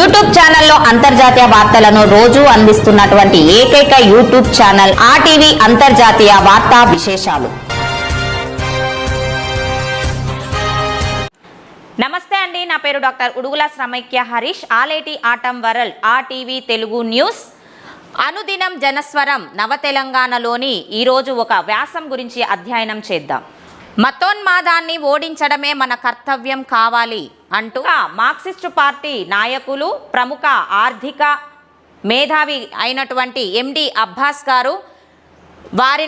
YouTube ఛానల్లో అంతర్జాతీయ వార్తలను రోజు అందిస్తున్నటువంటి ఏకైక యూట్యూబ్ ఛానల్ ఆర్టీవీ అంతర్జాతీయ వార్తా విశేషాలు. నమస్తే అండి నా పేరు doctor Udugula Shramaikya Harish. Aleti atom world ఆ టీవీ తెలుగు న్యూస్. అనుదినం జనస్వరం నవ తెలంగాణలోని ఈరోజు ఒక వ్యాసం గురించి అధ్యయనం చేద్దాం. మతోన్మాదాన్ని ఓడించడమే మన కర్తవ్యం కావాలి అంటూ మార్క్సిస్టు పార్టీ నాయకులు ప్రముఖ ఆర్థిక మేధావి అయినటువంటి ఎండి అబ్బాస్ గారు వారి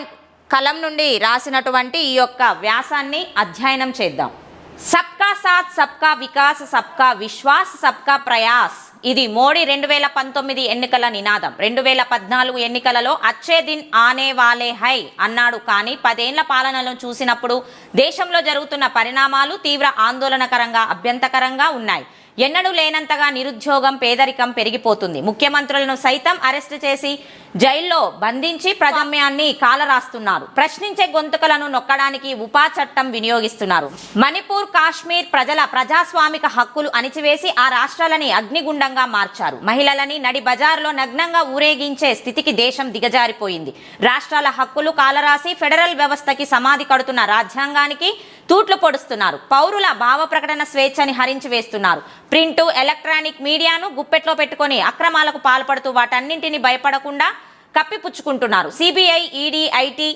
కలం నుండి రాసినటువంటి ఈ యొక్క వ్యాసాన్ని అధ్యయనం చేద్దాం. సబ్కా సాత్ సబ్కా వికాస్ సబ్కా విశ్వాస్ సబ్కా ప్రయాస్. ఇది మోడీ రెండు వేల పంతొమ్మిది ఎన్నికల నినాదం. రెండు వేల పద్నాలుగు ఎన్నికలలో అచ్చే దిన్ ఆనే వాలే హై అన్నాడు. కానీ పదేళ్ళ పాలనలను చూసినప్పుడు దేశంలో జరుగుతున్న పరిణామాలు తీవ్ర ఆందోళనకరంగా అభ్యంతకరంగా ఉన్నాయి. ఎన్నడూ లేనంతగా నిరుద్యోగం పేదరికం పెరిగిపోతుంది. ముఖ్యమంత్రులను సైతం అరెస్టు చేసి జైల్లో బంధించి ప్రజామ్యాన్ని కాలరాస్తున్నారు. ప్రశ్నించే గొంతుకలను నొక్కడానికి ఉపా చట్టం వినియోగిస్తున్నారు. మణిపూర్ కాశ్మీర్ ప్రజల ప్రజాస్వామిక హక్కులు అణిచివేసి ఆ రాష్ట్రాలని అగ్నిగుండంగా మార్చారు. మహిళలని నడి బజార్లో నగ్నంగా ఊరేగించే స్థితికి దేశం దిగజారిపోయింది. రాష్ట్రాల హక్కులు కాలరాసి ఫెడరల్ వ్యవస్థకి సమాధి కడుతున్న రాజ్యాంగానికి తూట్లు పొడుస్తున్నారు. పౌరుల భావ ప్రకటన స్వేచ్ఛని హరించి వేస్తున్నారు. ప్రింటు ఎలక్ట్రానిక్ మీడియాను గుప్పెట్లో పెట్టుకొని అక్రమాలకు పాల్పడుతూ వాటన్నింటిని భయపడకుండా కప్పిపుచ్చుకుంటున్నారు. సిబిఐ ఈడీ ఐటీ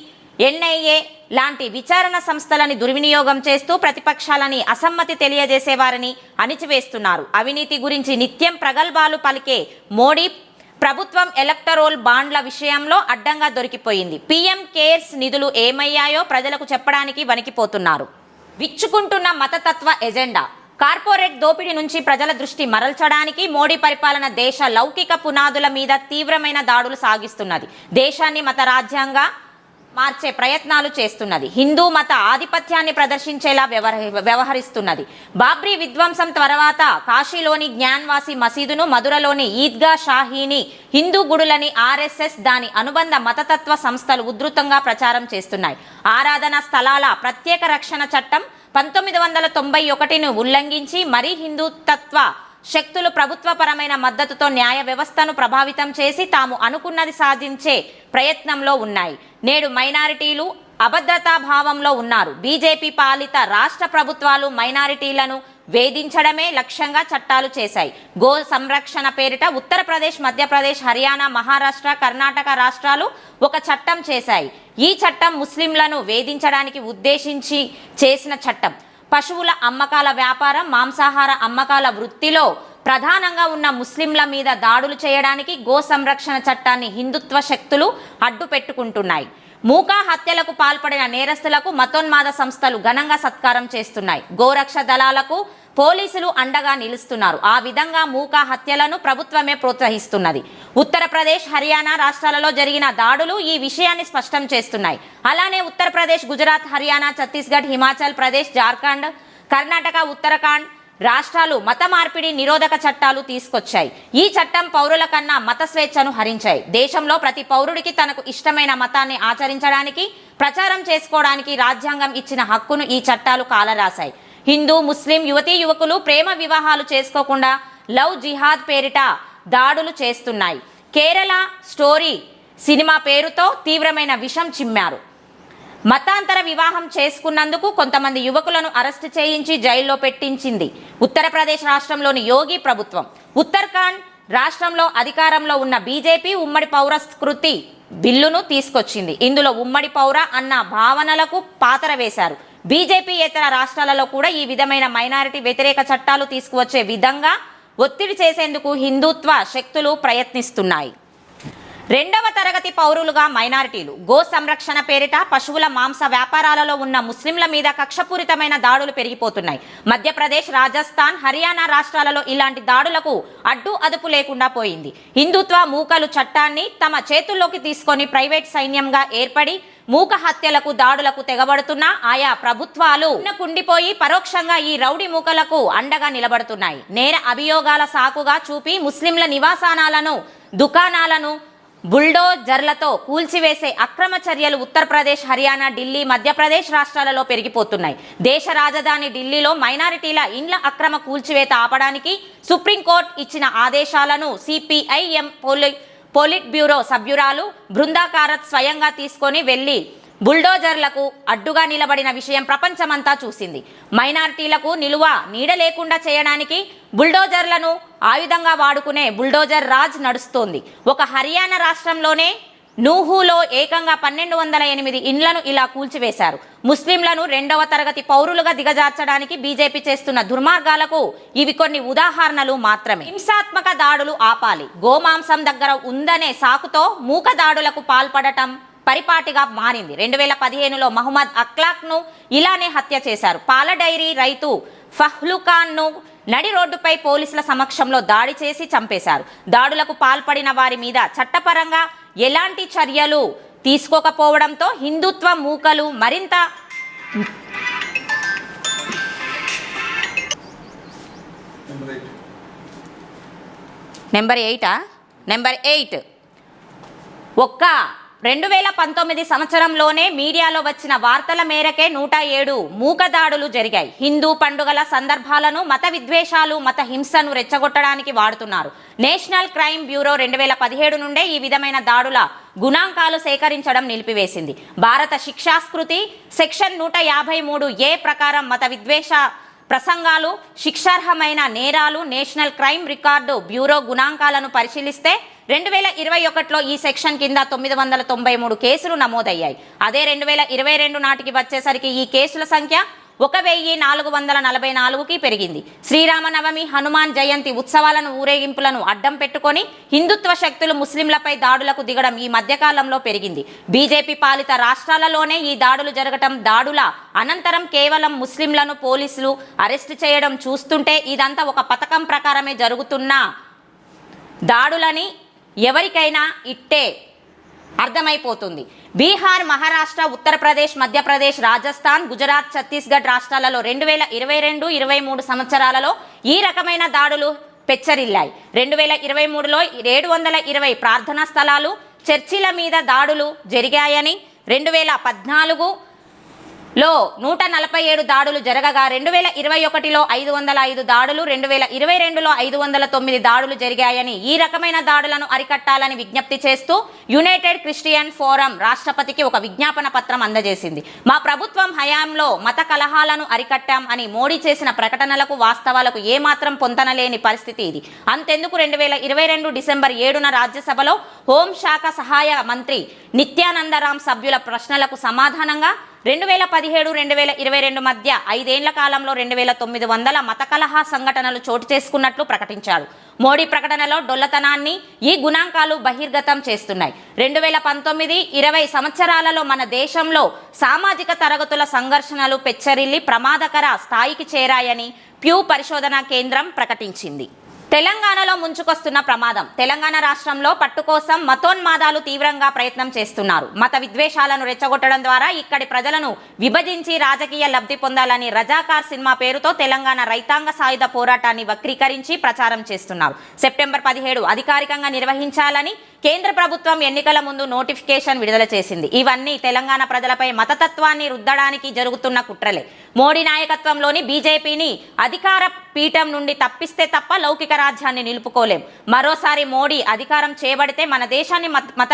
ఎన్ఐఏ లాంటి విచారణ సంస్థలని దుర్వినియోగం చేస్తూ ప్రతిపక్షాలని అసమ్మతి తెలియజేసేవారని అణిచివేస్తున్నారు. అవినీతి గురించి నిత్యం ప్రగల్భాలు పలికే మోడీ ప్రభుత్వం ఎలక్టరోల్ బాండ్ల విషయంలో అడ్డంగా దొరికిపోయింది. పీఎం కేర్స్ నిధులు ఏమయ్యాయో ప్రజలకు చెప్పడానికి వణికిపోతున్నారు. విచ్చుకుంటున్న మతతత్వ ఎజెండా. కార్పొరేట్ దోపిడీ నుంచి ప్రజల దృష్టి మరల్చడానికి మోడీ పరిపాలన దేశ లౌకిక పునాదుల మీద తీవ్రమైన దాడులు సాగిస్తున్నది. దేశాన్ని మత రాజ్యాంగ మార్చే ప్రయత్నాలు చేస్తున్నది. హిందూ మత ఆధిపత్యాన్ని ప్రదర్శించేలా వ్యవహరిస్తున్నది. బాబ్రీ విధ్వంసం తర్వాత కాశీలోని జ్ఞాన్వాసి మసీదును మధురలోని ఈద్గా షాహీని హిందూ గుడులని ఆర్ఎస్ఎస్ దాని అనుబంధ మతతత్వ సంస్థలు ఉధృతంగా ప్రచారం చేస్తున్నాయి. ఆరాధన స్థలాల ప్రత్యేక రక్షణ చట్టం పంతొమ్మిది వందల తొంభై ఒకటిని ఉల్లంఘించి మరీ హిందూతత్వ శక్తులు ప్రభుత్వపరమైన మద్దతుతో న్యాయ వ్యవస్థను ప్రభావితం చేసి తాము అనుకున్నది సాధించే ప్రయత్నంలో ఉన్నాయి. నేడు మైనారిటీలు అభద్రతా భావంలో ఉన్నారు. బీజేపీ పాలిత రాష్ట్ర ప్రభుత్వాలు మైనారిటీలను వేధించడమే లక్ష్యంగా చట్టాలు చేశాయి. గో సంరక్షణ పేరిట ఉత్తరప్రదేశ్ మధ్యప్రదేశ్ హర్యానా మహారాష్ట్ర కర్ణాటక రాష్ట్రాలు ఒక చట్టం చేశాయి. ఈ చట్టం ముస్లింలను వేధించడానికి ఉద్దేశించి చేసిన చట్టం. పశువుల అమ్మకాల వ్యాపారం మాంసాహార అమ్మకాల వృత్తిలో ప్రధానంగా ఉన్న ముస్లింల మీద దాడులు చేయడానికి గో సంరక్షణ చట్టాన్ని హిందుత్వ శక్తులు అడ్డు పెట్టుకుంటున్నాయి మూకా హత్యలకు పాల్పడిన నేరస్తులకు మతోన్మాద సంస్థలు ఘనంగా సత్కారం చేస్తున్నాయి. గోరక్ష దళాలకు పోలీసులు అండగా నిలుస్తున్నారు. ఆ విధంగా మూకా హత్యలను ప్రభుత్వమే ప్రోత్సహిస్తున్నది. ఉత్తరప్రదేశ్ హర్యానా రాష్ట్రాలలో జరిగిన దాడులు ఈ విషయాన్ని స్పష్టం చేస్తున్నాయి. అలానే ఉత్తరప్రదేశ్ గుజరాత్ హర్యానా ఛత్తీస్గఢ్ హిమాచల్ ప్రదేశ్ జార్ఖండ్ కర్ణాటక ఉత్తరాఖండ్ రాష్ట్రాలు మత మార్పిడి నిరోధక చట్టాలు తీసుకొచ్చాయి. ఈ చట్టం పౌరుల కన్నా మత స్వేచ్ఛను హరించాయి. దేశంలో ప్రతి పౌరుడికి తనకు ఇష్టమైన మతాన్ని ఆచరించడానికి ప్రచారం చేసుకోవడానికి రాజ్యాంగం ఇచ్చిన హక్కును ఈ చట్టాలు కాలరాశాయి. హిందూ ముస్లిం యువతీ యువకులు ప్రేమ వివాహాలు చేసుకోకుండా లవ్ జిహాద్ పేరిట దాడులు చేస్తున్నాయి. కేరళ స్టోరీ సినిమా పేరుతో తీవ్రమైన విషం చిమ్మారు. మతాంతర వివాహం చేసుకున్నందుకు కొంతమంది యువకులను అరెస్టు చేయించి జైల్లో పెట్టించింది ఉత్తరప్రదేశ్ రాష్ట్రంలోని యోగి ప్రభుత్వం. ఉత్తరాఖండ్ రాష్ట్రంలో అధికారంలో ఉన్న బీజేపీ ఉమ్మడి పౌరస్కృతి బిల్లును తీసుకొచ్చింది. ఇందులో ఉమ్మడి పౌర అన్న భావనలకు పాతర వేశారు. బీజేపీ ఇతర రాష్ట్రాలలో కూడా ఈ విధమైన మైనారిటీ వ్యతిరేక చట్టాలు తీసుకువచ్చే విధంగా ఒత్తిడి చేసేందుకు హిందుత్వ శక్తులు ప్రయత్నిస్తున్నాయి. రెండవ తరగతి పౌరులుగా మైనారిటీలు గో సంరక్షణ పేరిట పశువుల మాంస వ్యాపారాలలో ఉన్న ముస్లింల మీద కక్షపూరితమైన దాడులు పెరిగిపోతున్నాయి. మధ్యప్రదేశ్ రాజస్థాన్ హర్యానా రాష్ట్రాలలో ఇలాంటి దాడులకు అడ్డు అదుపు లేకుండా పోయింది. హిందుత్వ మూకలు చట్టాన్ని తమ చేతుల్లోకి తీసుకొని ప్రైవేట్ సైన్యంగా ఏర్పడి మూక హత్యలకు దాడులకు తెగబడుతున్న ఆయా ప్రభుత్వాలు కుండిపోయి పరోక్షంగా ఈ రౌడీ మూకలకు అండగా నిలబడుతున్నాయి. నేర అభియోగాల సాకుగా చూపి ముస్లింల నివాసానాలను దుకాణాలను బుల్డోజర్లతో కూల్చివేసే అక్రమ చర్యలు ఉత్తరప్రదేశ్ హర్యానా ఢిల్లీ మధ్యప్రదేశ్ రాష్ట్రాలలో పెరిగిపోతున్నాయి. దేశ రాజధాని ఢిల్లీలో మైనారిటీల ఇండ్ల అక్రమ కూల్చివేత ఆపడానికి సుప్రీంకోర్టు ఇచ్చిన ఆదేశాలను సిపిఐఎం పోలీ పోలిట్ బ్యూరో సభ్యురాలు బృందాకారత్ స్వయంగా తీసుకొని వెళ్ళి బుల్డోజర్లకు అడ్డుగా నిలబడిన విషయం ప్రపంచమంతా చూసింది. మైనారిటీలకు నిలువ నీడ లేకుండా చేయడానికి బుల్డోజర్లను ఆయుధంగా వాడుకునే బుల్డోజర్ రాజ్ నడుస్తోంది. ఒక హర్యానా రాష్ట్రంలోనే నూహులో ఏకంగా పన్నెండు వందల ఎనిమిది ఇండ్లను ఇలా కూల్చివేశారు. ముస్లింలను రెండవ తరగతి పౌరులుగా దిగజార్చడానికి బీజేపీ చేస్తున్న దుర్మార్గాలకు ఇవి కొన్ని ఉదాహరణలు మాత్రమే. హింసాత్మక దాడులు ఆపాలి. గోమాంసం దగ్గర ఉందనే సాకుతో మూక దాడులకు పాల్పడటం పరిపాటిగా మారింది. రెండు వేల పదిహేనులో మహమ్మద్ అక్లాక్ను ఇలానే హత్య చేశారు. పాల డైరీ రైతు ఫహ్లుఖాన్ను నడి రోడ్డుపై పోలీసుల సమక్షంలో దాడి చేసి చంపేశారు. దాడులకు పాల్పడిన వారి మీద చట్టపరంగా ఎలాంటి చర్యలు తీసుకోకపోవడంతో హిందుత్వ మూకలు మరింత నెంబర్ ఎయిట్ నెంబర్ ఎయిటా ఒక్క రెండు వేల పంతొమ్మిది సంవత్సరంలోనే మీడియాలో వచ్చిన వార్తల మేరకే నూట ఏడు మూకదాడులు జరిగాయి. హిందూ పండుగల సందర్భాలను మత విద్వేషాలు మత హింసను రెచ్చగొట్టడానికి వాడుతున్నారు. నేషనల్ క్రైమ్ బ్యూరో రెండు వేల పదిహేడు నుండే ఈ విధమైన దాడుల గుణాంకాలు సేకరించడం నిలిపివేసింది. భారత శిక్షాస్కృతి సెక్షన్ నూట యాభై మూడు ఏ ప్రకారం మత విద్వేష ప్రసంగాలు శిక్షార్హమైన నేరాలు నేషనల్ క్రైమ్ రికార్డు బ్యూరో గుణాంకాలను పరిశీలిస్తే రెండు వేల ఇరవై ఒకటిలో ఈ సెక్షన్ కింద తొమ్మిది వందల తొంభై మూడు కేసులు నమోదయ్యాయి. అదే రెండు వేల ఇరవై రెండు నాటికి వచ్చేసరికి ఈ కేసుల సంఖ్య ఒక వెయ్యి నాలుగు వందల నలభై నాలుగుకి పెరిగింది. శ్రీరామనవమి హనుమాన్ జయంతి ఉత్సవాలను ఊరేగింపులను అడ్డం పెట్టుకొని హిందుత్వ శక్తులు ముస్లింలపై దాడులకు దిగడం ఈ మధ్యకాలంలో పెరిగింది. బీజేపీ పాలిత రాష్ట్రాలలోనే ఈ దాడులు జరగటం దాడుల అనంతరం కేవలం ముస్లింలను పోలీసులు అరెస్ట్ చేయడం చూస్తుంటే ఇదంతా ఒక పథకం ప్రకారమే జరుగుతున్న దాడులని ఎవరికైనా ఇట్టే అర్థమైపోతుంది. బీహార్ మహారాష్ట్ర ఉత్తరప్రదేశ్ మధ్యప్రదేశ్ రాజస్థాన్ గుజరాత్ ఛత్తీస్గఢ్ రాష్ట్రాలలో రెండు వేల ఇరవై రెండు ఇరవై మూడు సంవత్సరాలలో ఈ రకమైన దాడులు పెచ్చరిల్లాయి. రెండు వేల ఇరవై మూడులో ఏడు వందల ఇరవై ప్రార్థనా స్థలాలు చర్చిల మీద దాడులు జరిగాయని రెండు వేల పద్నాలుగు లో నూట నలభై ఏడు దాడులు జరగగా రెండు వేల ఇరవై ఒకటిలో ఐదు వందల ఐదు దాడులు రెండు వేల ఇరవై రెండులో ఐదు వందల తొమ్మిది దాడులు జరిగాయని ఈ రకమైన దాడులను అరికట్టాలని విజ్ఞప్తి చేస్తూ యునైటెడ్ క్రిస్టియన్ ఫోరం రాష్ట్రపతికి ఒక విజ్ఞాపన పత్రం అందజేసింది. మా ప్రభుత్వం హయాంలో మత కలహాలను అరికట్టాం అని మోడీ చేసిన ప్రకటనలకు వాస్తవాలకు ఏమాత్రం పొంతనలేని పరిస్థితి ఇది. అంతెందుకు రెండు వేల ఇరవై రెండు డిసెంబర్ ఏడున రాజ్యసభలో హోంశాఖ సహాయ మంత్రి నిత్యానందరాం సభ్యుల ప్రశ్నలకు సమాధానంగా రెండు వేల పదిహేడు రెండు వేల ఇరవై రెండు మధ్య ఐదేళ్ళ కాలంలో రెండు వేల తొమ్మిది వందల మత కలహా సంఘటనలు చోటు చేసుకున్నట్లు ప్రకటించాడు మోడీ ప్రకటనలో డొల్లతనాన్ని ఈ గుణాంకాలు బహిర్గతం చేస్తున్నాయి. రెండు వేల పంతొమ్మిది ఇరవై సంవత్సరాలలో మన దేశంలో సామాజిక తరగతుల సంఘర్షణలు పెచ్చరిల్లి ప్రమాదకర స్థాయికి చేరాయని ప్యూ పరిశోధనా కేంద్రం ప్రకటించింది. తెలంగాణలో ముంచుకొస్తున్న ప్రమాదం. తెలంగాణ రాష్ట్రంలో పట్టు కోసం మతోన్మాదాలు తీవ్రంగా ప్రయత్నం చేస్తున్నారు. మత విద్వేషాలను రెచ్చగొట్టడం ద్వారా ఇక్కడి ప్రజలను విభజించి రాజకీయ లబ్ధి పొందాలని రజాకార్ సినిమా పేరుతో తెలంగాణ రైతాంగ సాయుధ పోరాటాన్ని వక్రీకరించి ప్రచారం చేస్తున్నారు. సెప్టెంబర్ పదిహేడు అధికారికంగా నిర్వహించాలని కేంద్ర ప్రభుత్వం ఎన్నికల ముందు నోటిఫికేషన్ విడుదల చేసింది. ఇవన్నీ తెలంగాణ ప్రజలపై మతతత్వాన్ని రుద్దడానికి జరుగుతున్న కుట్రలే. మోడీ నాయకత్వంలోని బీజేపీని అధికార పీఠం నుండి తప్పిస్తే తప్ప లౌకిక రాజ్యాన్ని నిలుపుకోలేం. మరోసారి మోడీ అధికారం చేపడితే మన దేశాన్ని మత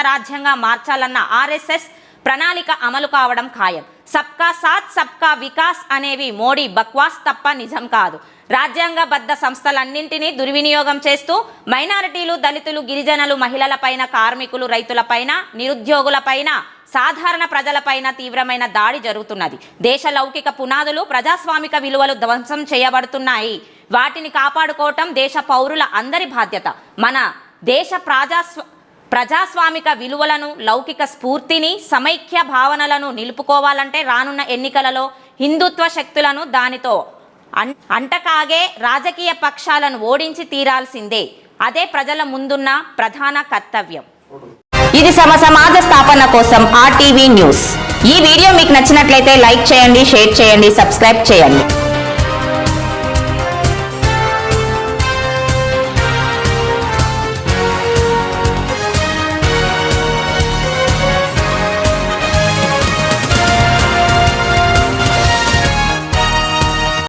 మార్చాలన్న ఆర్ఎస్ఎస్ ప్రణాళిక అమలు కావడం ఖాయం. సబ్కా సాత్ సబ్కా వికాస్ అనేవి మోడీ బక్వాస్ తప్ప నిజం కాదు. రాజ్యాంగబద్ధ సంస్థలన్నింటినీ దుర్వినియోగం చేస్తూ మైనారిటీలు దళితులు గిరిజనులు మహిళలపైన కార్మికులు రైతులపైన నిరుద్యోగులపైన సాధారణ ప్రజలపైన తీవ్రమైన దాడి జరుగుతున్నది. దేశ లౌకిక పునాదులు ప్రజాస్వామిక విలువలు ధ్వంసం చేయబడుతున్నాయి. వాటిని కాపాడుకోవటం దేశ పౌరుల అందరి బాధ్యత. మన దేశ ప్రజాస్వ ప్రజాస్వామిక విలువలను లౌకిక స్ఫూర్తిని సమైక్య భావనలను నిలుపుకోవాలంటే రానున్న ఎన్నికలలో హిందుత్వ శక్తులను దానితో అం- అంటకాగే రాజకీయ పక్షాలను ఓడించి తీరాల్సిందే. అదే ప్రజల ముందున్న ప్రధాన కర్తవ్యం. ఇది సమ సమాజ స్థాపన కోసం ఆర్టీవీ న్యూస్. ఈ వీడియో మీకు నచ్చినట్లయితే లైక్ చేయండి షేర్ చేయండి సబ్స్క్రైబ్ చేయండి.